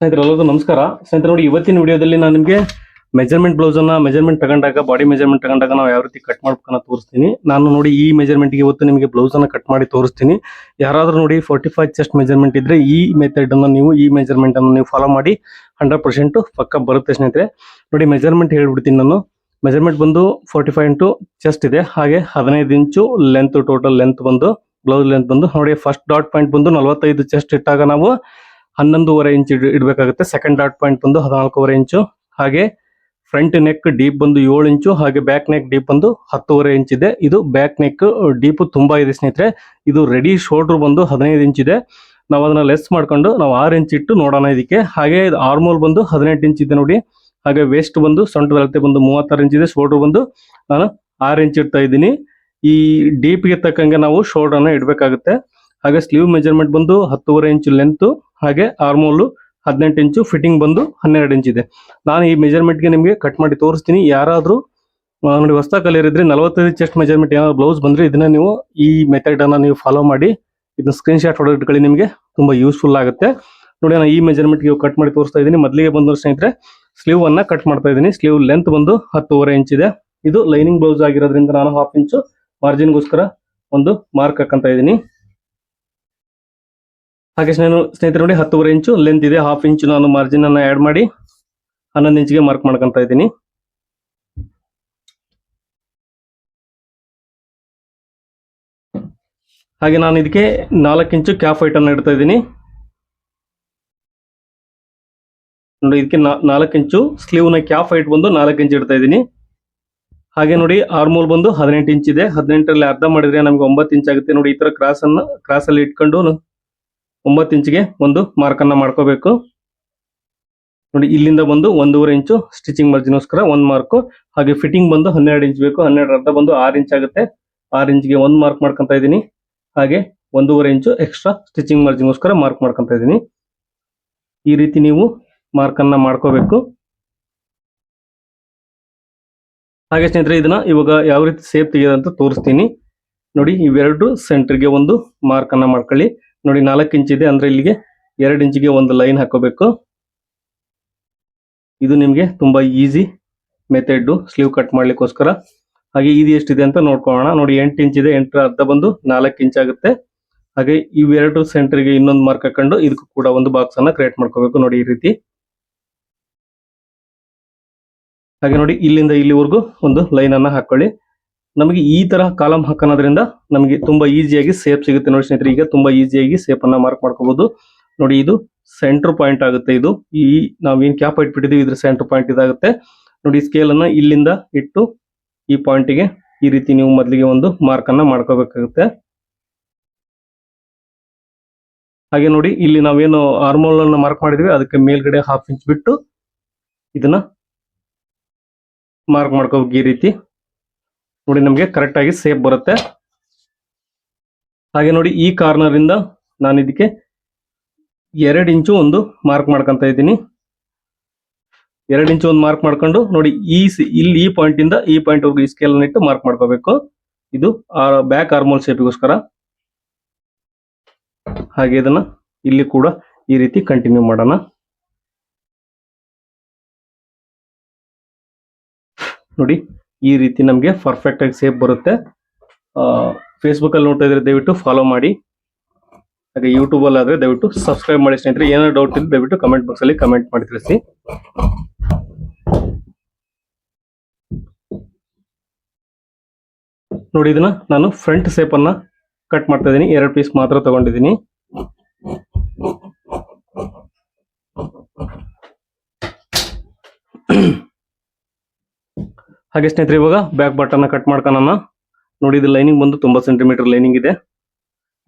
ಸ್ನೇಹಿತರೆ ನಮಸ್ಕಾರ. ಸ್ನೇಹಿತರೆ, ನೋಡಿ, ಇವತ್ತಿನ ವಿಡಿಯೋದಲ್ಲಿ ನಾನು ನಿಮಗೆ ಮೆಜರ್ಮೆಂಟ್ ಬ್ಲೌಸ್ ಅನ್ನ ಮೆಜರ್ಮೆಂಟ್ ತಗೊಂಡಾಗ ಬಾಡಿ ಮೆಜರ್ಮೆಂಟ್ ತಗೊಂಡಾಗ ನಾವು ಯಾವ ರೀತಿ ಕಟ್ ಮಾಡ್ಬೇಕನ್ನ ತೋರಿಸ್ತೀನಿ. ನಾನು ನೋಡಿ, ಈ ಮೆಜರ್ಮೆಂಟ್ಗೆ ಇವತ್ತು ನಿಮಗೆ ಬ್ಲೌಸ್ ಅನ್ನ ಕಟ್ ಮಾಡಿ ತೋರಿಸ್ತೀನಿ. ಯಾರಾದರೂ ನೋಡಿ ಫೋರ್ಟಿ ಫೈವ್ ಚೆಸ್ಟ್ ಮೆಜರ್ಮೆಂಟ್ ಇದ್ರೆ ಈ ಮೆಥಡ್ ಅನ್ನು ನೀವು, ಈ ಮೆಜರ್ಮೆಂಟ್ ಅನ್ನು ನೀವು ಫಾಲೋ ಮಾಡಿ ಹಂಡ್ರೆಡ್ ಪರ್ಸೆಂಟ್ ಪಕ್ಕ ಬರುತ್ತೆ ಸ್ನೇಹಿತರೆ. ನೋಡಿ ಮೆಜರ್ಮೆಂಟ್ ಹೇಳ್ಬಿಡ್ತೀನಿ ನಾನು. ಮೆಜರ್ಮೆಂಟ್ ಬಂದು ಫೋರ್ಟಿ ಫೈವ್ ಇಂಟು ಚೆಸ್ಟ್ ಇದೆ. ಹಾಗೆ ಹದಿನೈದು ಇಂಚು ಲೆಂತ್ ಟೋಟಲ್ ಲೆಂತ್ ಬಂದು ಬ್ಲೌಸ್ ಲೆಂತ್ ಬಂದು, ನೋಡಿ ಫಸ್ಟ್ ಡಾಟ್ ಪಾಯಿಂಟ್ ಬಂದು ನಲವತ್ತೈದು ಚೆಸ್ಟ್ ಇಟ್ಟಾಗ ನಾವು ಹನ್ನೊಂದೂವರೆ ಇಂಚ್ ಇಡಬೇಕಾಗುತ್ತೆ ಸೆಕೆಂಡ್ ಡಾಟ್ ಪಾಯಿಂಟ್ ಬಂದು ಹದಿನಾಲ್ಕೂವರೆ ಇಂಚು. ಹಾಗೆ ಫ್ರಂಟ್ ನೆಕ್ ಡೀಪ್ ಬಂದು ಏಳು ಇಂಚು, ಹಾಗೆ ಬ್ಯಾಕ್ ನೆಕ್ ಡೀಪ್ ಬಂದು ಹತ್ತುವರೆ ಇಂಚ್ ಇದೆ. ಇದು ಬ್ಯಾಕ್ ನೆಕ್ ಡೀಪ್ ತುಂಬಾ ಇದೆ ಸ್ನೇಹಿತರೆ. ಇದು ರೆಡಿ ಶೋಲ್ಡರ್ ಬಂದು ಹದಿನೈದು ಇಂಚ್ ಇದೆ. ನಾವು ಅದನ್ನ ಲೆಸ್ ಮಾಡ್ಕೊಂಡು ನಾವು ಆರು ಇಂಚ್ ಇಟ್ಟು ನೋಡೋಣ ಇದಕ್ಕೆ. ಹಾಗೆ ಆರ್ಮೋಲ್ ಬಂದು ಹದಿನೆಂಟು ಇಂಚ್ ಇದೆ ನೋಡಿ. ಹಾಗೆ ವೇಸ್ಟ್ ಬಂದು ಸೊಂಟದ ಅಳತೆ ಬಂದು ಮೂವತ್ತಾರು ಇಂಚ್ ಇದೆ. ಶೋಲ್ಡರ್ ಬಂದು ನಾನು ಆರು ಇಂಚ್ ಇಡ್ತಾ ಇದ್ದೀನಿ. ಈ ಡೀಪ್ಗೆ ತಕ್ಕಂಗೆ ನಾವು ಶೋಲ್ಡರ್ ಅನ್ನ ಇಡಬೇಕಾಗುತ್ತೆ. ಹಾಗೆ ಸ್ಲೀವ್ ಮೆಜರ್ಮೆಂಟ್ ಬಂದು ಹತ್ತುವರೆ ಇಂಚು ಲೆಂತ್ ಹಾಗೆ ಆರ್ಮೋಲ್ ಹದಿನೆಂಟು ಇಂಚು ಫಿಟ್ಟಿಂಗ್ ಬಂದು ಹನ್ನೆರಡು ಇಂಚ್ ಇದೆ. ನಾನು ಈ ಮೆಜರ್ಮೆಂಟ್ಗೆ ನಿಮಗೆ ಕಟ್ ಮಾಡಿ ತೋರಿಸ್ತೀನಿ. ಯಾರಾದರೂ ನೋಡಿ ಹೊಸ ಕಲಿಯರಿದ್ರೆ ನಲವತ್ತೈದು ಚೆಸ್ಟ್ ಮೆಜರ್ಮೆಂಟ್ ಏನಾದ್ರು ಬ್ಲೌಸ್ ಬಂದ್ರೆ ಇದನ್ನ ನೀವು ಈ ಮೆಥಡ್ ಅನ್ನ ನೀವು ಫಾಲೋ ಮಾಡಿ ಇದನ್ನ ಸ್ಕ್ರೀನ್ ಶಾಟ್ ಹೊಡೆದಿಟ್ಕೊಳ್ಳಿ ನಿಮಗೆ. ತುಂಬಾ ಯೂಸ್ಫುಲ್ ಆಗುತ್ತೆ. ನೋಡಿ ನಾನು ಈ ಮೆಜರ್ಮೆಂಟ್ಗೆ ಕಟ್ ಮಾಡಿ ತೋರಿಸ್ತಾ ಇದ್ದೀನಿ. ಮೊದಲಿಗೆ ಬಂದು ಸ್ನೇಹಿತರೆ ಸ್ಲೀವ್ ಅನ್ನ ಕಟ್ ಮಾಡ್ತಾ ಇದ್ದೀನಿ. ಸ್ಲೀವ್ ಲೆಂತ್ ಬಂದು ಹತ್ತುವರೆ ಇಂಚ್ ಇದೆ. ಇದು ಲೈನಿಂಗ್ ಬ್ಲೌಸ್ ಆಗಿರೋದ್ರಿಂದ ನಾನು ಹಾಫ್ ಇಂಚು ಮಾರ್ಜಿನ್ಗೋಸ್ಕರ ಒಂದು ಮಾರ್ಕ್ ಹಾಕಂತ ಇದ್ದೀನಿ. ಹಾಗೆ ಸ್ನೇಹಿತರೆ ನೋಡಿ, ಹತ್ತುವರೆ ಇಂಚು ಲೆಂತ್ ಇದೆ ಹಾಫ್ ಇಂಚು ನಾನು ಮಾರ್ಜಿನ್ ಅನ್ನ ಆ್ಯಡ್ ಮಾಡಿ ಹನ್ನೊಂದು ಇಂಚಿಗೆ ಮಾರ್ಕ್ ಮಾಡ್ಕೊಂತ ಇದ್ದೀನಿ. ಹಾಗೆ ನಾನು ಇದಕ್ಕೆ ನಾಲ್ಕು ಇಂಚು ಕ್ಯಾಫ್ ಹೈಟ್ ಅನ್ನ ಇಡ್ತಾ ಇದ್ದೀನಿ. ನೋಡಿ, ಇದಕ್ಕೆ ನಾಲ್ಕು ಇಂಚು ಸ್ಲೀವ್ನ ಕ್ಯಾಫ್ ಹೈಟ್ ಬಂದು ನಾಲ್ಕು ಇಂಚು ಇಡ್ತಾ ಇದ್ದೀನಿ. ಹಾಗೆ ನೋಡಿ ಆರ್ಮೋಲ್ ಬಂದು ಹದಿನೆಂಟು ಇಂಚ್ ಇದೆ. ಹದಿನೆಂಟರಲ್ಲಿ ಅರ್ಧ ಮಾಡಿದ್ರೆ ನಮಗೆ ಒಂಬತ್ತು ಇಂಚ್ ಆಗುತ್ತೆ. ನೋಡಿ, ಈ ತರ ಕ್ರಾಸ್ ಅನ್ನ ಕ್ರಾಸ್ ಅಲ್ಲಿ ಇಟ್ಕೊಂಡು ಒಂಬತ್ತು ಇಂಚಿಗೆ ಒಂದು ಮಾರ್ಕ್ ಅನ್ನ ಮಾಡ್ಕೋಬೇಕು. ನೋಡಿ, ಇಲ್ಲಿಂದ ಬಂದು ಒಂದೂವರೆ ಇಂಚು ಸ್ಟಿಚಿಂಗ್ ಮಾರ್ಜಿನ್ಗೋಸ್ಕರ ಒಂದ್ ಮಾರ್ಕ್ ಹಾಗೆ ಫಿಟ್ಟಿಂಗ್ ಬಂದು ಹನ್ನೆರಡು ಇಂಚ್ ಬೇಕು, ಹನ್ನೆರಡು ಅರ್ಧ ಬಂದು ಆರು ಇಂಚ್ ಆಗುತ್ತೆ. ಆರು ಇಂಚ್ಗೆ ಒಂದ್ ಮಾರ್ಕ್ ಮಾಡ್ಕೊಂತ ಇದ್ದೀನಿ. ಹಾಗೆ ಒಂದೂವರೆ ಇಂಚು ಎಕ್ಸ್ಟ್ರಾ ಸ್ಟಿಚಿಂಗ್ ಮಾರ್ಜಿನ್ಗೋಸ್ಕರ ಮಾರ್ಕ್ ಮಾಡ್ಕೊಂತ ಇದ್ದೀನಿ. ಈ ರೀತಿ ನೀವು ಮಾರ್ಕ್ ಅನ್ನ ಮಾಡ್ಕೋಬೇಕು. ಹಾಗೆ ಸ್ನೇಹಿತರೆ, ಇದನ್ನ ಇವಾಗ ಯಾವ ರೀತಿ ಸೇಫ್ ತೆಗೆಯೋದಂತ ತೋರಿಸ್ತೀನಿ. ನೋಡಿ, ಇವೆರಡು ಸೆಂಟರ್ಗೆ ಒಂದು ಮಾರ್ಕ್ ಅನ್ನ ಮಾಡ್ಕೊಳ್ಳಿ. ನೋಡಿ ನಾಲ್ಕು ಇಂಚ್ ಇದೆ. ಅಂದ್ರೆ ಇಲ್ಲಿಗೆ ಎರಡು ಇಂಚಿಗೆ ಒಂದು ಲೈನ್ ಹಾಕೋಬೇಕು. ಇದು ನಿಮಗೆ ತುಂಬಾ ಈಸಿ ಮೆಥಡ್ ಸ್ಲೀವ್ ಕಟ್ ಮಾಡ್ಲಿಕ್ಕೋಸ್ಕರ. ಹಾಗೆ ಇದು ಎಷ್ಟಿದೆ ಅಂತ ನೋಡ್ಕೊಳ್ಳೋಣ. ನೋಡಿ ಎಂಟು ಇಂಚ್ ಇದೆ. ಎಂಟರ ಅರ್ಧ ಬಂದು ನಾಲ್ಕು ಇಂಚ್ ಆಗುತ್ತೆ. ಹಾಗೆ ಇವೆರಡು ಸೆಂಟರ್ಗೆ ಇನ್ನೊಂದು ಮಾರ್ಕ್ ಹಾಕೊಂಡು ಇದಕ್ಕೂ ಕೂಡ ಒಂದು ಬಾಕ್ಸ್ ಅನ್ನ ಕ್ರಿಯೇಟ್ ಮಾಡ್ಕೋಬೇಕು ನೋಡಿ ಈ ರೀತಿ. ಹಾಗೆ ನೋಡಿ ಇಲ್ಲಿಂದ ಇಲ್ಲಿವರೆಗೂ ಒಂದು ಲೈನ್ ಅನ್ನ ಹಾಕೊಳ್ಳಿ. ನಮಗೆ ಈ ತರ ಕಾಲಮ್ ಹಾಕೋದ್ರಿಂದ ನಮಗೆ ತುಂಬಾ ಈಸಿಯಾಗಿ ಸೇಫ್ ಸಿಗುತ್ತೆ ನೋಡಿ ಸ್ನೇಹಿತರೆ. ಈಗ ತುಂಬಾ ಈಸಿಯಾಗಿ ಸೇಫ್ ಅನ್ನ ಮಾರ್ಕ್ ಮಾಡ್ಕೋಬಹುದು ನೋಡಿ ಇದು ಸೆಂಟರ್ ಪಾಯಿಂಟ್ ಆಗುತ್ತೆ ಇದು. ಈ ನಾವೇನ್ ಕ್ಯಾಪ್ ಇಟ್ಬಿಟ್ಟಿದೀವಿ, ಇದ್ರ ಸೆಂಟರ್ ಪಾಯಿಂಟ್ ಇದಾಗುತ್ತೆ. ನೋಡಿ ಸ್ಕೇಲ್ ಅನ್ನ ಇಲ್ಲಿಂದ ಇಟ್ಟು ಈ ಪಾಯಿಂಟ್ಗೆ ಈ ರೀತಿ ನೀವು ಮೊದಲಿಗೆ ಒಂದು ಮಾರ್ಕ್ ಅನ್ನ ಮಾಡ್ಕೋಬೇಕಾಗುತ್ತೆ. ಹಾಗೆ ನೋಡಿ ಇಲ್ಲಿ ನಾವೇನು ಆರ್ಮೋಲ್ ಅನ್ನ ಮಾರ್ಕ್ ಮಾಡಿದ್ವಿ, ಅದಕ್ಕೆ ಮೇಲ್ಗಡೆ ಹಾಫ್ ಇಂಚ್ ಬಿಟ್ಟು ಇದನ್ನ ಮಾರ್ಕ್ ಮಾಡ್ಕೋಬೇಕು ಈ ರೀತಿ. ನೋಡಿ ನಮಗೆ ಕರೆಕ್ಟ್ ಆಗಿ ಸೇಫ್ ಬರುತ್ತೆ. ಹಾಗೆ ನೋಡಿ ಈ ಕಾರ್ನರ್ ಇಂದ ನಾನು ಇದಕ್ಕೆ ಎರಡು ಇಂಚು ಒಂದು ಮಾರ್ಕ್ ಮಾಡ್ಕೊಂತ ಇದ್ದೀನಿ. ಎರಡು ಇಂಚು ಒಂದು ಮಾರ್ಕ್ ಮಾಡ್ಕೊಂಡು ನೋಡಿ ಈ ಇಲ್ಲಿ ಈ ಪಾಯಿಂಟ್ ಇಂದ ಈ ಪಾಯಿಂಟ್ ಈ ಸ್ಕೇಲ್ ಇಟ್ಟು ಮಾರ್ಕ್ ಮಾಡ್ಕೋಬೇಕು. ಇದು ಬ್ಯಾಕ್ ಆರ್ಮೋಲ್ ಶೇಪಿಗೋಸ್ಕರ ಹಾಗೆ ಇದನ್ನ ಇಲ್ಲಿ ಕೂಡ ಈ ರೀತಿ ಕಂಟಿನ್ಯೂ ಮಾಡೋಣ. ನೋಡಿ ಈ ರೀತಿ ನಮಗೆ ಪರ್ಫೆಕ್ಟ್ ಆಗಿ ಸೇಫ್ ಬರುತ್ತೆ. ಫೇಸ್ಬುಕ್ ಅಲ್ಲಿ ನೋಡ್ತಾ ಇದ್ರೆ ದಯವಿಟ್ಟು ಫಾಲೋ ಮಾಡಿ. ಹಾಗೆ ಯೂಟ್ಯೂಬ್ ಅಲ್ಲಿ ಆದ್ರೆ ದಯವಿಟ್ಟು ಸಬ್ಸ್ಕ್ರೈಬ್ ಮಾಡಿ ಸ್ನೇಹಿತರೆ, ಏನಾದ್ರು ಡೌಟ್ ಇದ್ರೆ ದಯವಿಟ್ಟು ಕಮೆಂಟ್ ಬಾಕ್ಸ್ ಅಲ್ಲಿ ಕಮೆಂಟ್ ಮಾಡಿ ತಿಳಿಸಿ. ನೋಡಿ, ಇದನ್ನ ನಾನು ಫ್ರಂಟ್ ಸೇಪ್ ಅನ್ನ ಕಟ್ ಮಾಡ್ತಾ ಇದ್ದೀನಿ. ಎರಡು ಪೀಸ್ ಮಾತ್ರ ತಗೊಂಡಿದ್ದೀನಿ. ಹಾಗೆ ಸ್ನೇಹಿತರೆ, ಇವಾಗ ಬ್ಯಾಕ್ ಪಾರ್ಟನ್ನ ಕಟ್ ಮಾಡ್ಕೊಳ್ಳೋಣ ನೋಡಿ, ಇದು ಲೈನಿಂಗ್ ಬಂದು ತುಂಬಾ ಸೆಂಟಿಮೀಟರ್ ಲೈನಿಂಗ್ ಇದೆ.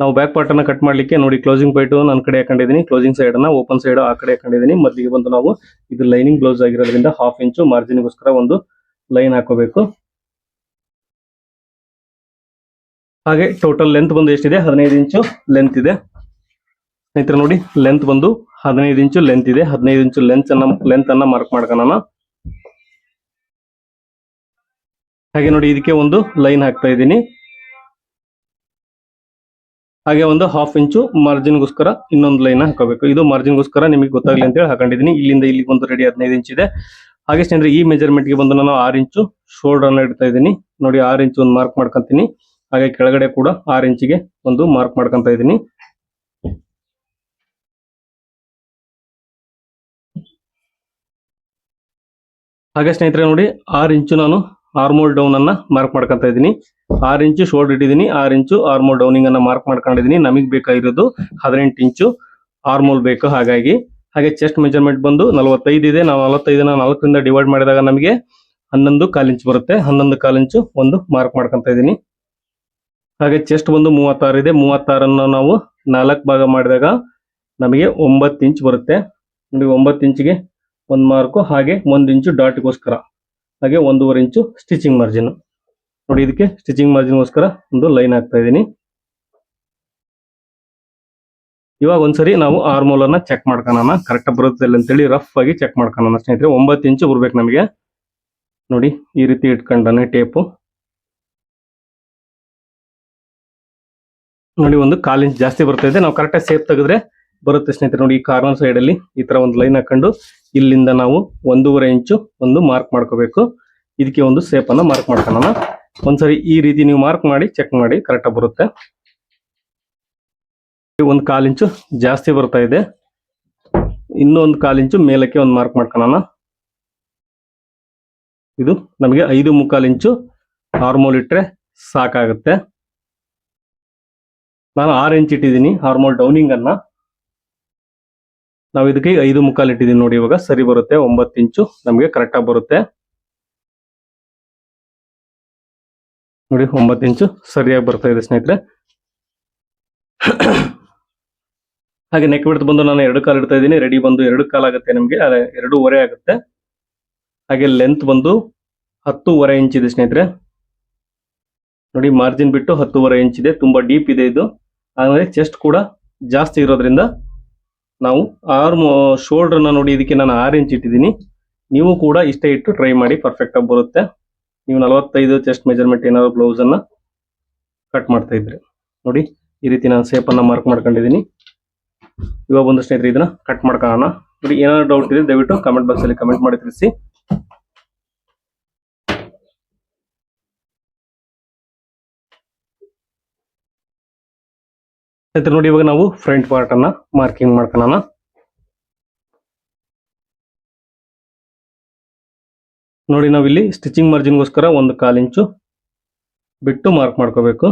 ನಾವು ಬ್ಯಾಕ್ ಪಾರ್ಟನ್ನ ಕಟ್ ಮಾಡ್ಲಿಕ್ಕೆ ನೋಡಿ ಕ್ಲೋಸಿಂಗ್ ಪೈಟ್ ನನ್ನ ಕಡೆ ಹಾಕೊಂಡಿದ್ದೀನಿ. ಕ್ಲೋಸಿಂಗ್ ಸೈಡ್ ಅನ್ನ ಓಪನ್ ಸೈಡ್ ಆ ಕಡೆ ಹಾಕೊಂಡಿದ್ದೀನಿ. ಮೊದಲಿಗೆ ಬಂದು ನಾವು ಇದು ಲೈನಿಂಗ್ ಬ್ಲೌಸ್ ಆಗಿರೋದ್ರಿಂದ ಹಾಫ್ ಇಂಚು ಮಾರ್ಜಿನ್ಗೋಸ್ಕರ ಒಂದು ಲೈನ್ ಹಾಕೋಬೇಕು. ಹಾಗೆ ಟೋಟಲ್ ಲೆಂತ್ ಬಂದು ಎಷ್ಟಿದೆ? ಹದಿನೈದು ಇಂಚು ಲೆಂತ್ ಇದೆ. ಸ್ನೇಹಿತರೆ, ನೋಡಿ ಲೆಂತ್ ಬಂದು ಹದಿನೈದು ಇಂಚು ಲೆಂತ್ ಇದೆ. ಹದಿನೈದು ಇಂಚು ಲೆಂತ್ ಅನ್ನ ಲೆಂತ್ ಅನ್ನ ಮಾರ್ಕ್ ಮಾಡ್ಕೊಳ್ಳೋಣ ಹಾಗೆ ನೋಡಿ ಇದಕ್ಕೆ ಒಂದು ಲೈನ್ ಹಾಕ್ತಾ ಇದ್ದೀನಿ. ಹಾಗೆ ಒಂದು ಹಾಫ್ ಇಂಚು ಮಾರ್ಜಿನ್ಗೋಸ್ಕರ ಇನ್ನೊಂದು ಲೈನ್ ಹಾಕೋಬೇಕು ಇದು ಮಾರ್ಜಿನ್ಗೋಸ್ಕರ ನಿಮಗೆ ಗೊತ್ತಾಗಲಿ ಅಂತ ಹೇಳಿ ಹಾಕೊಂಡಿದ್ದೀನಿ. ಇಲ್ಲಿಂದ ಇಲ್ಲಿಗೆ ಒಂದು ರೆಡಿ ಹದಿನೈದು ಇಂಚ್ ಇದೆ. ಹಾಗೆ ಸ್ನೇಹಿತರೆ, ಈ ಮೆಜರ್ಮೆಂಟ್ಗೆ ಬಂದು ನಾನು ಆರು ಇಂಚು ಶೋಲ್ಡರ್ ಅನ್ನ ಇಡ್ತಾ ಇದ್ದೀನಿ. ನೋಡಿ ಆರು ಇಂಚು ಒಂದು ಮಾರ್ಕ್ ಮಾಡ್ಕೊಂತೀನಿ. ಹಾಗೆ ಕೆಳಗಡೆ ಕೂಡ ಆರು ಇಂಚಿಗೆ ಒಂದು ಮಾರ್ಕ್ ಮಾಡ್ಕೊಂತ ಇದ್ದೀನಿ. ಹಾಗೆ ಸ್ನೇಹಿತರೆ, ನೋಡಿ ಆರು ಇಂಚು ನಾನು ಆರ್ಮೋಲ್ ಡೌನ್ ಅನ್ನ ಮಾರ್ಕ್ ಮಾಡ್ಕೊಂತ ಇದ್ದೀನಿ. ಆರ್ ಇಂಚು ಶೋಲ್ಡರ್ ಇಟ್ಟಿದ್ದೀನಿ. ಆರು ಇಂಚು ಆರ್ಮೋಲ್ ಡೌನಿಂಗ್ ಅನ್ನ ಮಾರ್ಕ್ ಮಾಡ್ಕೊಂಡಿದ್ದೀನಿ. ನಮಗೆ ಬೇಕಾಗಿರೋದು ಹದಿನೆಂಟು ಇಂಚು ಆರ್ಮೋಲ್ ಬೇಕು ಹಾಗಾಗಿ. ಹಾಗೆ ಚೆಸ್ಟ್ ಮೆಜರ್ಮೆಂಟ್ ಬಂದು ನಲವತ್ತೈದು ಇದೆ. ನಾವು ನಲವತ್ತೈದನ್ನ ನಾಲ್ಕರಿಂದ ಡಿವೈಡ್ ಮಾಡಿದಾಗ ನಮಗೆ ಹನ್ನೊಂದು ಕಾಲು ಇಂಚು ಬರುತ್ತೆ. ಹನ್ನೊಂದು ಕಾಲು ಇಂಚು ಒಂದು ಮಾರ್ಕ್ ಮಾಡ್ಕೊಂತ ಇದ್ದೀನಿ. ಹಾಗೆ ಚೆಸ್ಟ್ ಬಂದು ಮೂವತ್ತಾರು ಇದೆ. ಮೂವತ್ತಾರನ್ನು ನಾವು ನಾಲ್ಕು ಭಾಗ ಮಾಡಿದಾಗ ನಮಗೆ ಒಂಬತ್ತು ಇಂಚ್ ಬರುತ್ತೆ. ನೋಡಿ ಒಂಬತ್ತು ಇಂಚಿಗೆ ಒಂದು ಮಾರ್ಕು ಹಾಗೆ ಒಂದು ಇಂಚು ಡಾಟ್ಗೋಸ್ಕರ ಹಾಗೆ ಒಂದೂವರೆ ಇಂಚು ಸ್ಟಿಚಿಂಗ್ ಮಾರ್ಜಿನ್ ನೋಡಿ ಇದಕ್ಕೆ ಸ್ಟಿಚಿಂಗ್ ಮಾರ್ಜಿನ್ಗೋಸ್ಕರ ಒಂದು ಲೈನ್ ಹಾಕ್ತಾ ಇದ್ದೀನಿ. ಇವಾಗ ಒಂದ್ಸರಿ ನಾವು ಆರ್ಮೋಲ್ ಅನ್ನ ಚೆಕ್ ಮಾಡ್ಕೊಳ್ಳೋಣ ಕರೆಕ್ಟ್ ಬರುತ್ತೆ ಇಲ್ಲ ಅಂತೇಳಿ ರಫ್ ಆಗಿ ಚೆಕ್ ಮಾಡ್ಕೊಳ್ಳೋಣ ಸ್ನೇಹಿತರೆ. ಒಂಬತ್ತು ಇಂಚು ಬರ್ಬೇಕು ನಮಗೆ. ನೋಡಿ ಈ ರೀತಿ ಇಟ್ಕೊಂಡಾನೆ ಟೇಪು ನೋಡಿ ಒಂದು ಕಾಲಿಂಚ್ ಜಾಸ್ತಿ ಬರ್ತಾ ಇದೆ. ನಾವು ಕರೆಕ್ಟಾಗಿ ಸೇಫ್ ತೆಗೆದ್ರೆ ಬರುತ್ತೆ ಸ್ನೇಹಿತರೆ ನೋಡಿ ಈ ಕಾರ್ನರ್ ಸೈಡ್ ಅಲ್ಲಿ ಈ ತರ ಒಂದು ಲೈನ್ ಹಾಕೊಂಡು ಇಲ್ಲಿಂದ ನಾವು ಒಂದೂವರೆ ಇಂಚು ಒಂದು ಮಾರ್ಕ್ ಮಾಡ್ಕೋಬೇಕು. ಇದಕ್ಕೆ ಒಂದು ಸೇಪ್ ಅನ್ನ ಮಾರ್ಕ್ ಮಾಡ್ಕೊಳ್ಳೋಣ. ಒಂದ್ಸರಿ ಈ ರೀತಿ ನೀವು ಮಾರ್ಕ್ ಮಾಡಿ ಚೆಕ್ ಮಾಡಿ ಕರೆಕ್ಟಾಗಿ ಬರುತ್ತೆ. ಒಂದು ಕಾಲ್ ಇಂಚು ಜಾಸ್ತಿ ಬರ್ತಾ ಇದೆ. ಇನ್ನೂ ಒಂದು ಕಾಲ್ ಇಂಚು ಮೇಲಕ್ಕೆ ಒಂದು ಮಾರ್ಕ್ ಮಾಡ್ಕೊಳ್ಳೋಣ. ಇದು ನಮಗೆ ಐದು ಮುಕ್ಕಾಲು ಇಂಚು ಹಾರ್ಮೋಲ್ ಇಟ್ಟರೆ ಸಾಕಾಗುತ್ತೆ. ನಾನು ಆರು ಇಂಚ್ ಇಟ್ಟಿದ್ದೀನಿ ಹಾರ್ಮೋಲ್ ಡೌನಿಂಗ್ ಅನ್ನ. ನಾವು ಇದಕ್ಕೆ ಐದು ಮುಕ್ಕಾಲು ಇಟ್ಟಿದ್ದೀನಿ ನೋಡಿ ಇವಾಗ. ಸರಿ ಬರುತ್ತೆ. ಒಂಬತ್ತು ಇಂಚು ನಮಗೆ ಕರೆಕ್ಟ್ ಆಗಿ ಬರುತ್ತೆ. ನೋಡಿ, ಒಂಬತ್ತು ಇಂಚು ಸರಿಯಾಗಿ ಬರ್ತಾ ಇದೆ ಸ್ನೇಹಿತರೆ. ಹಾಗೆ ನೆಕ್ ಬಿಡ್ತು ಬಂದು ನಾನು ಎರಡು ಕಾಲು ಇಡ್ತಾ ಇದ್ದೀನಿ. ರೆಡಿ ಬಂದು ಎರಡು ಕಾಲ್ ಆಗುತ್ತೆ ನಮಗೆ. ಎರಡೂವರೆ ಆಗುತ್ತೆ. ಹಾಗೆ ಲೆಂತ್ ಬಂದು ಹತ್ತೂವರೆ ಇಂಚ್ ಇದೆ ಸ್ನೇಹಿತರೆ. ನೋಡಿ ಮಾರ್ಜಿನ್ ಬಿಟ್ಟು ಹತ್ತೂವರೆ ಇಂಚ್ ಇದೆ. ತುಂಬಾ ಡೀಪ್ ಇದೆ ಇದು. ಆಮೇಲೆ ಚೆಸ್ಟ್ ಕೂಡ ಜಾಸ್ತಿ ಇರೋದ್ರಿಂದ ನಾವು ಆರ್ಮ್ ಶೋಲ್ಡ್ರನ್ನ ನೋಡಿ ಇದಕ್ಕೆ ನಾನು ಆರ್ ಇಂಚ್ ಇಟ್ಟಿದ್ದೀನಿ. ನೀವು ಕೂಡ ಇಷ್ಟೇ ಇಟ್ಟು ಟ್ರೈ ಮಾಡಿ ಪರ್ಫೆಕ್ಟ್ ಆಗಿ ಬರುತ್ತೆ. ನೀವು ನಲವತ್ತೈದು ಚೆಸ್ಟ್ ಮೆಜರ್ಮೆಂಟ್ ಏನಾದ್ರು ಬ್ಲೌಸ್ ಅನ್ನ ಕಟ್ ಮಾಡ್ತಾ ಇದ್ರಿ. ನೋಡಿ, ಈ ರೀತಿ ನಾನು ಅನ್ನ ಮಾರ್ಕ್ ಮಾಡ್ಕೊಂಡಿದ್ದೀನಿ. ಇವಾಗ ಒಂದು ಸ್ನೇಹಿತರೆ, ಇದನ್ನ ಕಟ್ ಮಾಡ್ಕೊಳ್ಳೋಣ. ನೋಡಿ, ಏನಾದ್ರು ಡೌಟ್ ಇದೆ ದಯವಿಟ್ಟು ಕಮೆಂಟ್ ಬಾಕ್ಸ್ ಅಲ್ಲಿ ಕಮೆಂಟ್ ಮಾಡಿ ತಿಳಿಸಿ. ಸ್ನೇಹಿತರೆ, ನೋಡಿ ಇವಾಗ ನಾವು ಫ್ರಂಟ್ ಪಾರ್ಟ್ ಅನ್ನ ಮಾರ್ಕಿಂಗ್ ಮಾಡ್ಕೊಳ್ಳೋಣ ನೋಡಿ ನಾವಿಲ್ಲಿ ಸ್ಟಿಚಿಂಗ್ ಮಾರ್ಜಿನ್ಗೋಸ್ಕರ ಒಂದು ಕಾಲು ಇಂಚು ಬಿಟ್ಟು ಮಾರ್ಕ್ ಮಾಡ್ಕೋಬೇಕು.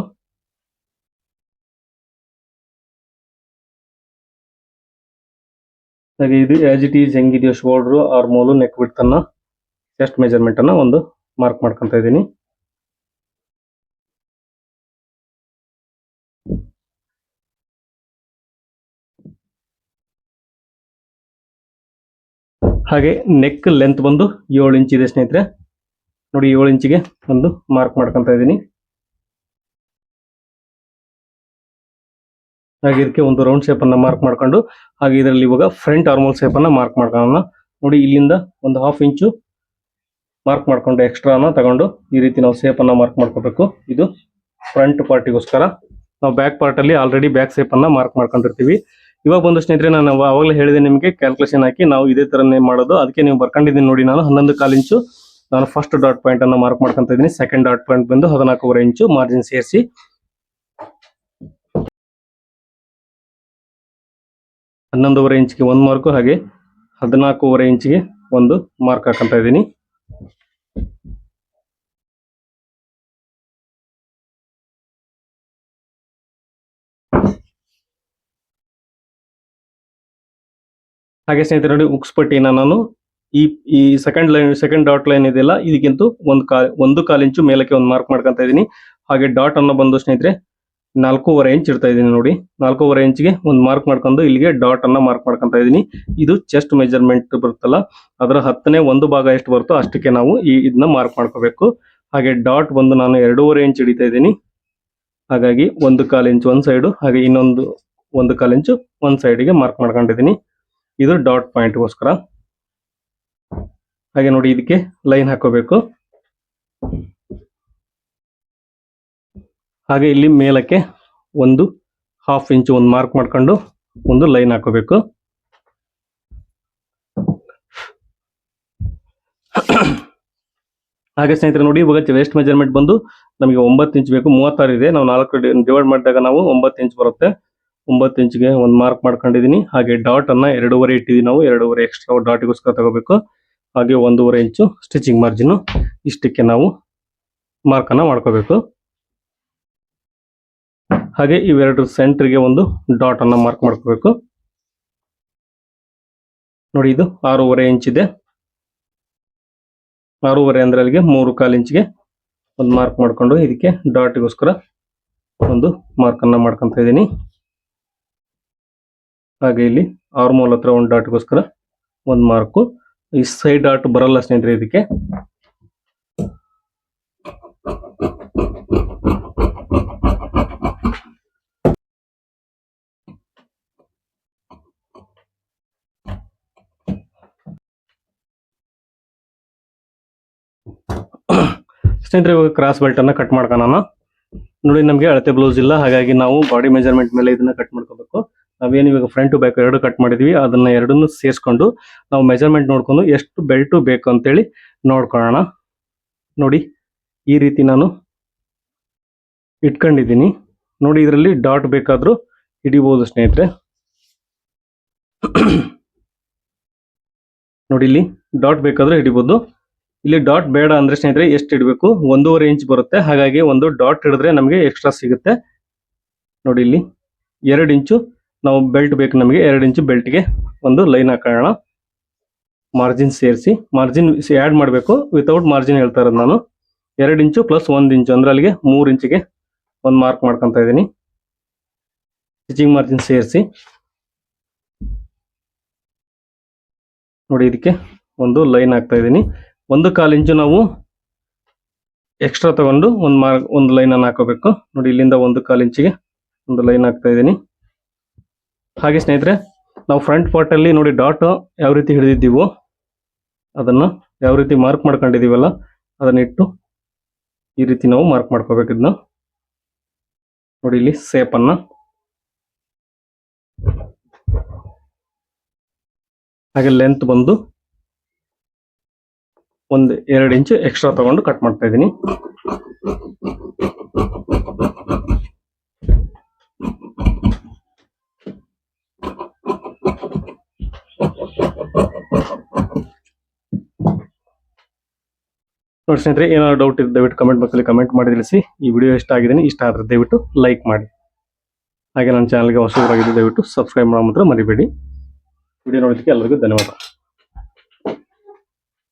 ಹಾಗೆ ಇದು ಆಸ್ ಇಟ್ ಈಸ್ ಹೆಂಗಿದೆಯೋ ಶೋಲ್ಡ್ರು ಆರ್ಮೋಲು ನೆಕ್ ಬಿಡ್ತನ್ನ ಚೆಸ್ಟ್ ಮೆಜರ್ಮೆಂಟ್ ಅನ್ನ ಒಂದು ಮಾರ್ಕ್ ಮಾಡ್ಕೊಂತ ಇದ್ದೀನಿ ಹಾಗೆ ನೆಕ್ ಲೆಂತ್ ಬಂದು ಏಳು ಇಂಚ್ ಇದೆ ಸ್ನೇಹಿತರೆ. ನೋಡಿ ಏಳು ಇಂಚಿಗೆ ಒಂದು ಮಾರ್ಕ್ ಮಾಡ್ಕೊಂತ ಇದ್ದೀನಿ. ಹಾಗೆ ಇದಕ್ಕೆ ಒಂದು ರೌಂಡ್ ಶೇಪ್ ಅನ್ನ ಮಾರ್ಕ್ ಮಾಡ್ಕೊಂಡು, ಹಾಗೆ ಇದರಲ್ಲಿ ಇವಾಗ ಫ್ರಂಟ್ ಆರ್ಮೋಲ್ ಶೇಪ್ ಅನ್ನ ಮಾರ್ಕ್ ಮಾಡ್ಕೊಳ್ಳೋಣ. ನೋಡಿ ಇಲ್ಲಿಂದ ಒಂದು ಹಾಫ್ ಇಂಚು ಮಾರ್ಕ್ ಮಾಡ್ಕೊಂಡು ಎಕ್ಸ್ಟ್ರಾನ ತಗೊಂಡು ಈ ರೀತಿ ನಾವು ಶೇಪ್ ಅನ್ನ ಮಾರ್ಕ್ ಮಾಡ್ಕೋಬೇಕು. ಇದು ಫ್ರಂಟ್ ಪಾರ್ಟಿಗೋಸ್ಕರ ನಾವು ಬ್ಯಾಕ್ ಪಾರ್ಟ್ ಅಲ್ಲಿ ಆಲ್ರೆಡಿ ಬ್ಯಾಕ್ ಶೇಪ್ ಅನ್ನ ಮಾರ್ಕ್ ಮಾಡ್ಕೊಂಡಿರ್ತೀವಿ. ಇವಾಗ ಬಂದು ಸ್ನೇಹಿತರೆ, ನಾನು ಅವಾಗಲೇ ಹೇಳಿದೆ ನಿಮಗೆ ಕ್ಯಾಲ್ಕುಲೇಷನ್ ಹಾಕಿ ನಾವು ಇದೇ ತರನೇ ಮಾಡೋದು. ಅದಕ್ಕೆ ನೀವು ಬರ್ಕೊಂಡಿದ್ದೀನಿ ನೋಡಿ, ನಾನು ಹನ್ನೊಂದು ಕಾಲು ಇಂಚು ನಾನು ಫಸ್ಟ್ ಡಾಟ್ ಪಾಯಿಂಟ್ ಅನ್ನ ಮಾರ್ಕ್ ಮಾಡ್ಕೊಂತ ಇದ್ದೀನಿ. ಸೆಕೆಂಡ್ ಡಾಟ್ ಪಾಯಿಂಟ್ ಬಂದು ಹದಿನಾಲ್ಕೂವರೆ ಇಂಚು ಮಾರ್ಜಿನ್ ಸೇರಿಸಿ. ಹನ್ನೊಂದೂವರೆ ಇಂಚ್ಗೆ ಒಂದು ಮಾರ್ಕು ಹಾಗೆ ಹದಿನಾಲ್ಕೂವರೆ ಇಂಚಿಗೆ ಒಂದು ಮಾರ್ಕ್ ಹಾಕೊಂತ ಇದ್ದೀನಿ. ಹಾಗೆ ಸ್ನೇಹಿತರೆ, ನೋಡಿ ಉಕ್ಸ್ಪಟ್ಟಿನ ನಾನು ಈ ಈ second line second dot line ಇದೆಯಲ್ಲ ಇದಕ್ಕಿಂತ ಒಂದು ಕಾ, ಒಂದು ಕಾಲು ಇಂಚು ಮೇಲಕ್ಕೆ ಒಂದು ಮಾರ್ಕ್ ಮಾಡ್ಕೊಂತ ಇದ್ದೀನಿ. ಹಾಗೆ ಡಾಟ್ ಅನ್ನು ಬಂದು ಸ್ನೇಹಿತರೆ, ನಾಲ್ಕೂವರೆ ಇಂಚ್ ಇರ್ತಾ ಇದ್ದೀನಿ ನೋಡಿ. ನಾಲ್ಕೂವರೆ ಇಂಚ್ಗೆ ಒಂದು ಮಾರ್ಕ್ ಮಾಡ್ಕೊಂಡು ಇಲ್ಲಿಗೆ ಡಾಟ್ ಅನ್ನ ಮಾರ್ಕ್ ಮಾಡ್ಕೊಂತ ಇದ್ದೀನಿ. ಇದು ಚೆಸ್ಟ್ ಮೆಜರ್ಮೆಂಟ್ ಬರುತ್ತಲ್ಲ, ಅದರ ಹತ್ತನೇ ಒಂದು ಭಾಗ ಎಷ್ಟು ಬರುತ್ತೋ ಅಷ್ಟಕ್ಕೆ ನಾವು ಈ ಇದನ್ನ ಮಾರ್ಕ್ ಮಾಡ್ಕೋಬೇಕು. ಹಾಗೆ ಡಾಟ್ ಬಂದು ನಾನು ಎರಡೂವರೆ ಇಂಚ್ ಹಿಡಿತಾ ಇದ್ದೀನಿ. ಹಾಗಾಗಿ ಒಂದು ಕಾಲು ಇಂಚ್ ಒಂದ್ ಸೈಡು ಹಾಗೆ ಇನ್ನೊಂದು, ಒಂದು ಕಾಲು ಇಂಚು ಒಂದ್ ಸೈಡಿಗೆ ಮಾರ್ಕ್ ಮಾಡ್ಕೊಂಡಿದ್ದೀನಿ. ಇದು ಡಾಟ್ ಪಾಯಿಂಟ್ಗೋಸ್ಕರ ಹಾಗೆ ನೋಡಿ ಇದಕ್ಕೆ ಲೈನ್ ಹಾಕೋಬೇಕು ಹಾಗೆ ಇಲ್ಲಿ ಮೇಲಕ್ಕೆ ಒಂದು ಹಾಫ್ ಇಂಚ್ ಒಂದು ಮಾರ್ಕ್ ಮಾಡ್ಕೊಂಡು ಒಂದು ಲೈನ್ ಹಾಕೋಬೇಕು ಹಾಗೆ ಸ್ನೇಹಿತರೆ ನೋಡಿ, ಇವಾಗ ವೇಸ್ಟ್ ಮೆಜರ್ಮೆಂಟ್ ಬಂದು ನಮಗೆ ಒಂಬತ್ತು ಇಂಚ್ ಬೇಕು, ಮೂವತ್ತಾರು ಇದೆ. ನಾವು ನಾಲ್ಕು ಡಿವೈಡ್ ಮಾಡಿದಾಗ ನಾವು ಒಂಬತ್ತು ಇಂಚ್ ಬರುತ್ತೆ. ಒಂಬತ್ತು ಇಂಚ್ಗೆ ಒಂದು ಮಾರ್ಕ್ ಮಾಡ್ಕೊಂಡಿದೀನಿ. ಹಾಗೆ ಡಾಟ್ ಅನ್ನ ಎರಡೂವರೆ ಇಟ್ಟಿದೀವಿ ನಾವು. ಎರಡೂವರೆ ಎಕ್ಸ್ಟ್ರಾ ಡಾಟ್ಗೋಸ್ಕರ ತಗೋಬೇಕು. ಹಾಗೆ ಒಂದೂವರೆ ಇಂಚು ಸ್ಟಿಚಿಂಗ್ ಮಾರ್ಜಿನ್ ಇಷ್ಟಕ್ಕೆ ನಾವು ಮಾರ್ಕ್ ಅನ್ನ ಮಾಡ್ಕೋಬೇಕು. ಹಾಗೆ ಇವೆರಡು ಸೆಂಟ್ರಿಗೆ ಒಂದು ಡಾಟ್ ಅನ್ನ ಮಾರ್ಕ್ ಮಾಡ್ಕೋಬೇಕು. ನೋಡಿ ಇದು ಆರೂವರೆ ಇಂಚ್ ಇದೆ. ಆರೂವರೆ ಅಂದ್ರೆ ಅಲ್ಲಿಗೆ ಮೂರು ಕಾಲು ಇಂಚ್ಗೆ ಒಂದು ಮಾರ್ಕ್ ಮಾಡ್ಕೊಂಡು ಇದಕ್ಕೆ ಡಾಟ್ಗೋಸ್ಕರ ಒಂದು ಮಾರ್ಕ್ ಅನ್ನ ಮಾಡ್ಕೊಂತ ಇದ್ದೀನಿ ಹಾಗೆ ಇಲ್ಲಿ ಆರ್ಮೋಲ್ ಹತ್ರ ಒಂದು ಡಾಟ್ಗೋಸ್ಕರ ಒಂದು ಮಾರ್ಕು ಈ ಸೈಡ್ ಡಾಟ್ ಬರಲ್ಲ ಸ್ನೇಹಿತರೆ ಇದಕ್ಕೆ. ಸ್ನೇಹಿತರೆ ಇವಾಗ ಕ್ರಾಸ್ ಬೆಲ್ಟ್ ಅನ್ನ ಕಟ್ ಮಾಡ್ಕೋಣ ನೋಡಿ ನಮಗೆ ಅಳತೆ ಬ್ಲೌಸ್ ಇಲ್ಲ, ಹಾಗಾಗಿ ನಾವು ಬಾಡಿ ಮೆಜರ್ಮೆಂಟ್ ಮೇಲೆ ಇದನ್ನ ಕಟ್ ಮಾಡ್ಕೋಬೇಕು. ನಾವೇನು ಇವಾಗ ಫ್ರಂಟ್ ಟು ಬ್ಯಾಕ್ ಎರಡು ಕಟ್ ಮಾಡಿದೀವಿ, ಅದನ್ನ ಎರಡನ್ನು ಸೇರಿಸ್ಕೊಂಡು ನಾವು ಮೆಜರ್ಮೆಂಟ್ ನೋಡ್ಕೊಂಡು ಎಷ್ಟು ಬೆಲ್ಟು ಬೇಕು ಅಂತೇಳಿ ನೋಡ್ಕೊಳ್ಳೋಣ. ನೋಡಿ, ಈ ರೀತಿ ನಾನು ಇಟ್ಕೊಂಡಿದ್ದೀನಿ. ನೋಡಿ, ಇದರಲ್ಲಿ ಡಾಟ್ ಬೇಕಾದರೂ ಹಿಡಿಬೋದು ಸ್ನೇಹಿತರೆ. ನೋಡಿ, ಇಲ್ಲಿ ಡಾಟ್ ಬೇಕಾದ್ರೆ ಹಿಡಿಬೋದು. ಇಲ್ಲಿ ಡಾಟ್ ಬೇಡ ಅಂದ್ರೆ ಸ್ನೇಹಿತರೆ ಎಷ್ಟು ಇಡಬೇಕು? ಒಂದೂವರೆ ಇಂಚ್ ಬರುತ್ತೆ. ಹಾಗಾಗಿ ಒಂದು ಡಾಟ್ ಹಿಡಿದ್ರೆ ನಮಗೆ ಎಕ್ಸ್ಟ್ರಾ ಸಿಗುತ್ತೆ. ನೋಡಿ, ಇಲ್ಲಿ ಎರಡು ಇಂಚು ನಾವು ಬೆಲ್ಟ್ ಬೇಕು ನಮಗೆ, ಎರಡು ಇಂಚು ಬೆಲ್ಟ್ಗೆ ಒಂದು ಲೈನ್ ಹಾಕೋಣ. ಮಾರ್ಜಿನ್ ಸೇರಿಸಿ, ಮಾರ್ಜಿನ್ ಆ್ಯಡ್ ಮಾಡಬೇಕು. ವಿತೌಟ್ ಮಾರ್ಜಿನ್ ಹೇಳ್ತಾ ಇರೋದು ನಾನು. ಎರಡು ಇಂಚು ಪ್ಲಸ್ ಒಂದು ಇಂಚು, ಅಂದ್ರೆ ಅಲ್ಲಿಗೆ ಮೂರು ಇಂಚಿಗೆ ಒಂದು ಮಾರ್ಕ್ ಮಾಡ್ಕೊತಾ ಇದ್ದೀನಿ. ಸ್ಟಿಚಿಂಗ್ ಮಾರ್ಜಿನ್ ಸೇರಿಸಿ. ನೋಡಿ, ಇದಕ್ಕೆ ಒಂದು ಲೈನ್ ಹಾಕ್ತಾ ಇದ್ದೀನಿ. ಒಂದು ಕಾಲು ಇಂಚು ನಾವು ಎಕ್ಸ್ಟ್ರಾ ತಗೊಂಡು ಒಂದು ಮಾರ್ಕ್, ಒಂದು ಲೈನ್ ಅನ್ನು ಹಾಕೋಬೇಕು. ನೋಡಿ, ಇಲ್ಲಿಂದ ಒಂದು ಕಾಲು ಇಂಚಿಗೆ ಒಂದು ಲೈನ್ ಹಾಕ್ತಾ ಇದ್ದೀನಿ. ಹಾಗೆ ಸ್ನೇಹಿತರೆ, ನಾವು ಫ್ರಂಟ್ ಪಾರ್ಟ್ ಅಲ್ಲಿ ನೋಡಿ ಡಾಟ್ ಯಾವ ರೀತಿ ಹಿಡಿದಿದ್ದೀವೋ ಅದನ್ನ ಯಾವ ರೀತಿ ಮಾರ್ಕ್ ಮಾಡ್ಕೊಂಡಿದೀವಲ್ಲ ಅದನ್ನ ಇಟ್ಟು ಈ ರೀತಿ ನಾವು ಮಾರ್ಕ್ ಮಾಡ್ಕೋಬೇಕು ಇದನ್ನ. ನೋಡಿ ಇಲ್ಲಿ ಸೇಪನ್ನು ಹಾಗೆ ಲೆಂತ್ ಬಂದು ಒಂದು ಎರಡು ಇಂಚು ಎಕ್ಸ್ಟ್ರಾ ತಗೊಂಡು ಕಟ್ ಮಾಡ್ತಾ ಇದ್ದೀನಿ. ನೋಡಿ ಸ್ನೇಹಿತರೆ, ಏನಾದ್ರು ಡೌಟ್ ಇದ್ದರೆ ದಯವಿಟ್ಟು ಕಮೆಂಟ್ ಬಾಕ್ಸಲ್ಲಿ ಕಮೆಂಟ್ ಮಾಡಿ, ತಿಳಿಸಿ. ಈ ವಿಡಿಯೋ ಇಷ್ಟ ಆಗಿದ್ದೀನಿ ಇಷ್ಟ ಆದರೆ ದಯವಿಟ್ಟು ಲೈಕ್ ಮಾಡಿ. ಹಾಗೆ ನನ್ನ ಚಾನಲ್ಗೆ ಹೊಸಬರಾಗಿದ್ದು ದಯವಿಟ್ಟು ಸಬ್ಸ್ಕ್ರೈಬ್ ಮಾಡೋ ಮಾತ್ರ ಮರಿಬೇಡಿ. ವಿಡಿಯೋ ನೋಡೋದಕ್ಕೆ ಎಲ್ಲರಿಗೂ ಧನ್ಯವಾದ.